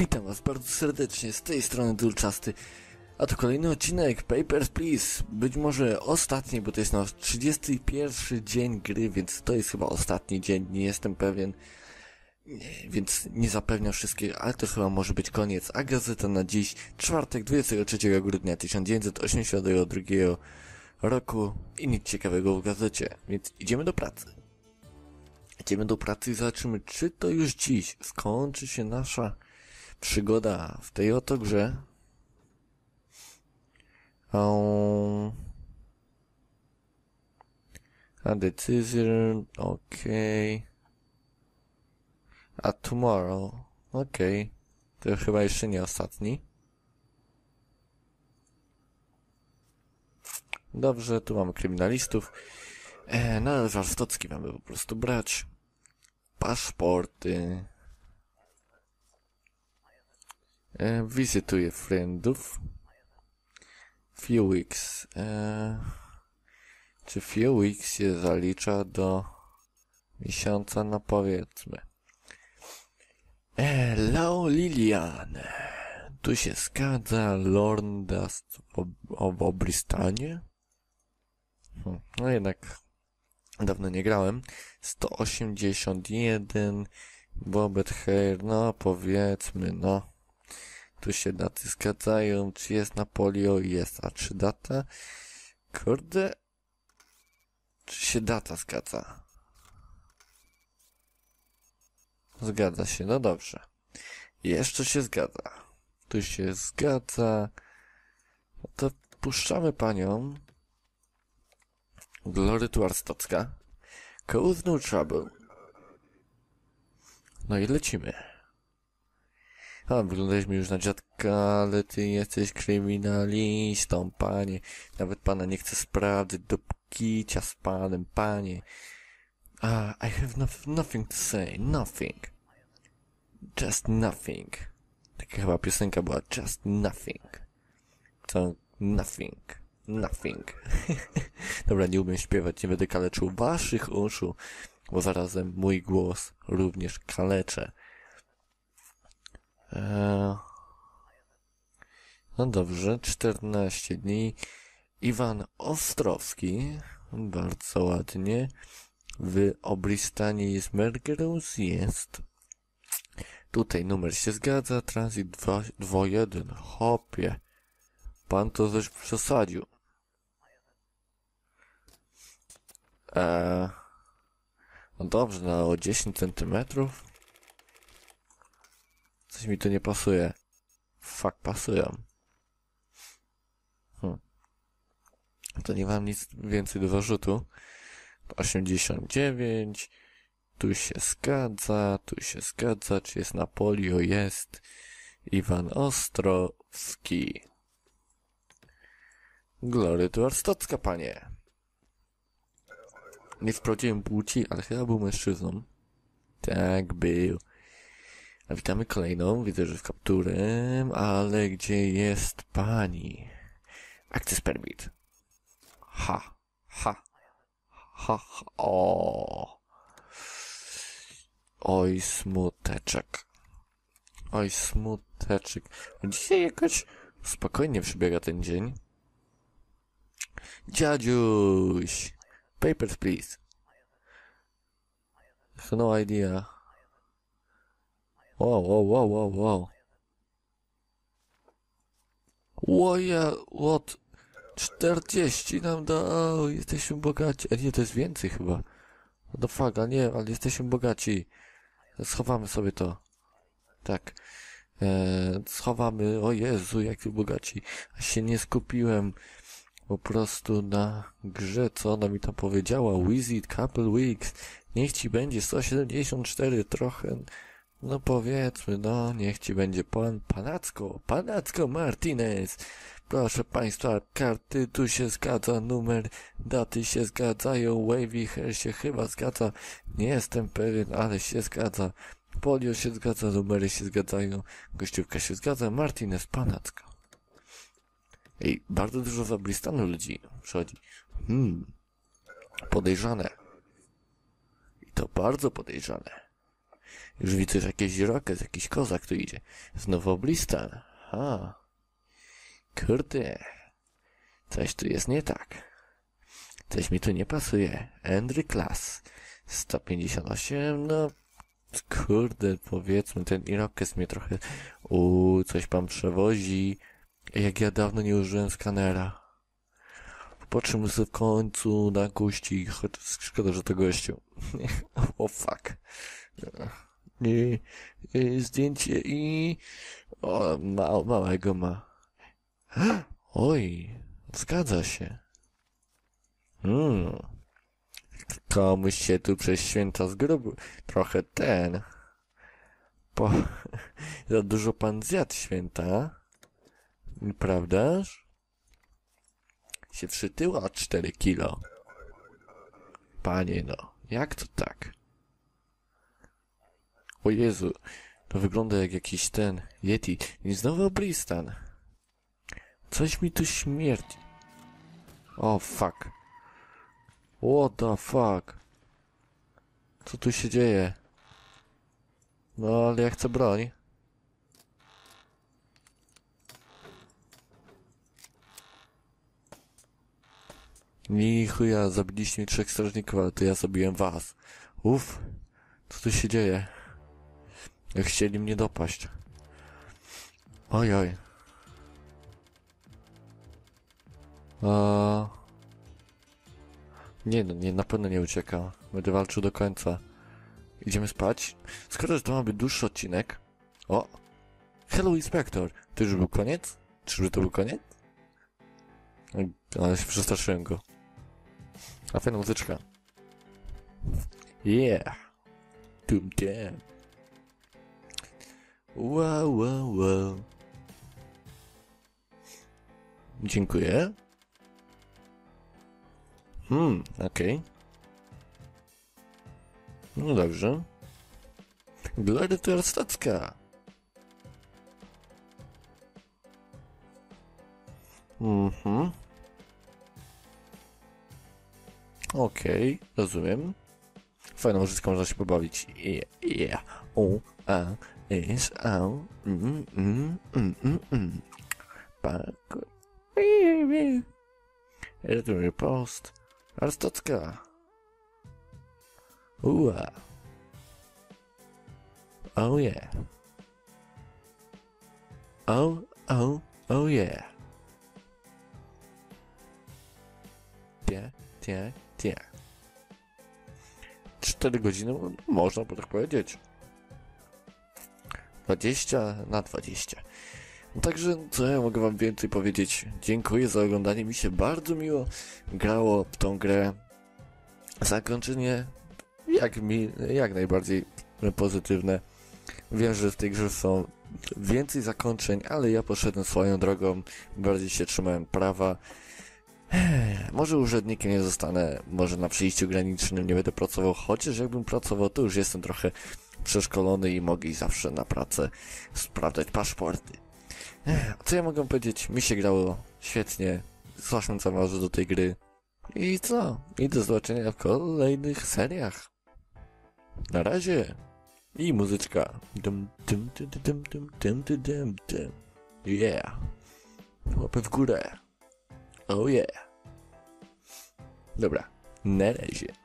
Witam was bardzo serdecznie, z tej strony Dulczasty. A to kolejny odcinek Papers, Please. Być może ostatni, bo to jest nasz 31 dzień gry, więc to jest chyba ostatni dzień, nie jestem pewien. Nie, więc nie zapewniam wszystkiego, ale to chyba może być koniec. A gazeta na dziś, czwartek 23 grudnia 1982 roku i nic ciekawego w gazecie, więc idziemy do pracy. Idziemy do pracy i zobaczymy, czy to już dziś skończy się nasza przygoda w tej oto grze. Um, a decision, okej. A tomorrow, okej. To chyba jeszcze nie ostatni. Dobrze, tu mamy kryminalistów. E, no ale warsztocki mamy po prostu brać. Paszporty. E, wizytuję friendów. Few weeks. E, czy few weeks się zalicza do miesiąca? No powiedzmy. Hello Lilian. Tu się zgadza Lorndast w Obristanie? Hmm, no jednak dawno nie grałem. 181 Bobet Hair, no powiedzmy, no. Tu się daty zgadzają. Czy jest na polio? Jest. A czy data? Kurde. Czy się data zgadza? Zgadza się, no dobrze. Jeszcze się zgadza. Tu się zgadza. No to puszczamy panią. Glory Tuarstocka. Cause no trouble. No i lecimy. A, wyglądaliśmy już na dziadka, ale ty jesteś kryminalistą, panie. Nawet pana nie chcę sprawdzić do kicia z panem, panie. I have no nothing to say, nothing. Just nothing. Taka chyba piosenka była, just nothing. To nothing, nothing. Dobra, nie umiem śpiewać, nie będę kaleczył waszych uszu, bo zarazem mój głos również kaleczę. Eee, no dobrze, 14 dni. Iwan Ostrowski, bardzo ładnie. W Obristanie jest Mergerus? Jest. Tutaj numer się zgadza, transit 2-1. Hopie. Pan to coś przesadził. Eee, no dobrze, no o 10 centymetrów. Coś mi tu nie pasuje. Fuck, pasują. Hm. To nie mam nic więcej do zarzutu. 89. Tu się zgadza, tu się zgadza. Czy jest na polio? Jest. Iwan Ostrowski. Glory tu Arstocka, panie. Nie sprawdziłem płci, ale chyba był mężczyzną. Tak, był. Witamy kolejną, widzę, że z kapturem, ale gdzie jest pani? Access permit. Ha, ha, ha, ha, o. Oj, smuteczek. Oj, smuteczek. Dzisiaj jakoś spokojnie przebiega ten dzień. Dziadziuś. Papers, please. No idea. Wow, wow, wow, wow, wow. Łoja, what? 40 nam dał, jesteśmy bogaci. A nie, to jest więcej chyba. No fuck, a nie, ale jesteśmy bogaci. Schowamy sobie to. Tak. Eee, schowamy, o Jezu, jakie bogaci. A się nie skupiłem po prostu na grze, co ona mi tam powiedziała. Wizard Couple Weeks. Niech ci będzie 174, trochę no powiedzmy, no niech ci będzie pan Panacko, Panacko Martinez. Proszę państwa, karty tu się zgadza, numer, daty się zgadzają, wavy hair się chyba zgadza. Nie jestem pewien, ale się zgadza. Polio się zgadza, numery się zgadzają, gościówka się zgadza, Martinez, Panacko. Ej, bardzo dużo z Abristanu ludzi przychodzi. Hmm, podejrzane. I to bardzo podejrzane. Już widzę, że jakiś rokes, jakiś kozak tu idzie. Znowu Blistan. Ha. Kurde. Coś tu jest nie tak. Coś mi tu nie pasuje. Andrew Class. 158, no... Kurde, powiedzmy, ten Irokes mnie trochę... Uuu, coś pan przewozi. Jak ja dawno nie użyłem skanera. Popatrzymy sobie w końcu na guści, szkoda, że to gościu. o fuck. Nie, nie, zdjęcie i... O, ma, małego ma. Oj, zgadza się. Hmm. Komuś się tu przez święta zgrubił. Trochę ten. Po... Za dużo pan zjadł święta. Prawdaż? Się przytyła o 4 kilo. Panie no, jak to tak? O Jezu, to wygląda jak jakiś ten Yeti. I znowu Bristan. Coś mi tu śmierdzi. O fuck. What the fuck? Co tu się dzieje? No ale ja chcę broń. Ni chuja, zabiliście mi trzech strażników, ale to ja zabiłem was. Uff, co tu się dzieje? Chcieli mnie dopaść. Oj, oj. A... Nie no, nie, na pewno nie ucieka. Będę walczył do końca. Idziemy spać? Skoro to ma być dłuższy odcinek... O! Hello Inspector! To już był koniec? Czyżby to był koniec? Ale się przestraszyłem go. A fajna muzyczka. Yeah! Tam. Wow, wow, wow. Dziękuję. Hmm, okej. No dobrze. Gloria Stacka. Mhm. Okej, rozumiem. Fajną muzyczką można się pobawić. Yeah, yeah. O, a, is, a, mm, mm, mm, mm, mm. Parkour. Return post. Arstocka. Ua. Oh yeah. Oh, oh, oh yeah. Tie, tie, tie. Cztery godziny, można by tak powiedzieć. 20 na 20. No także, co ja mogę wam więcej powiedzieć? Dziękuję za oglądanie, mi się bardzo miło grało w tą grę. Zakończenie jak mi, jak najbardziej pozytywne. Wiem, że w tej grze są więcej zakończeń, ale ja poszedłem swoją drogą, bardziej się trzymałem prawa. Może urzędnikiem nie zostanę, może na przyjściu granicznym nie będę pracował, chociaż jakbym pracował, to już jestem trochę przeszkolony i mogę zawsze na pracę sprawdzać paszporty. Co ja mogę powiedzieć? Mi się grało świetnie, zachęcam was do tej gry. I co? I do zobaczenia w kolejnych seriach. Na razie. I muzyczka. Dum, dum, dum, dum, dum, dum, dum, dum, dum. Yeah. Łapy w górę. Oh yeah. Dobra. Na razie.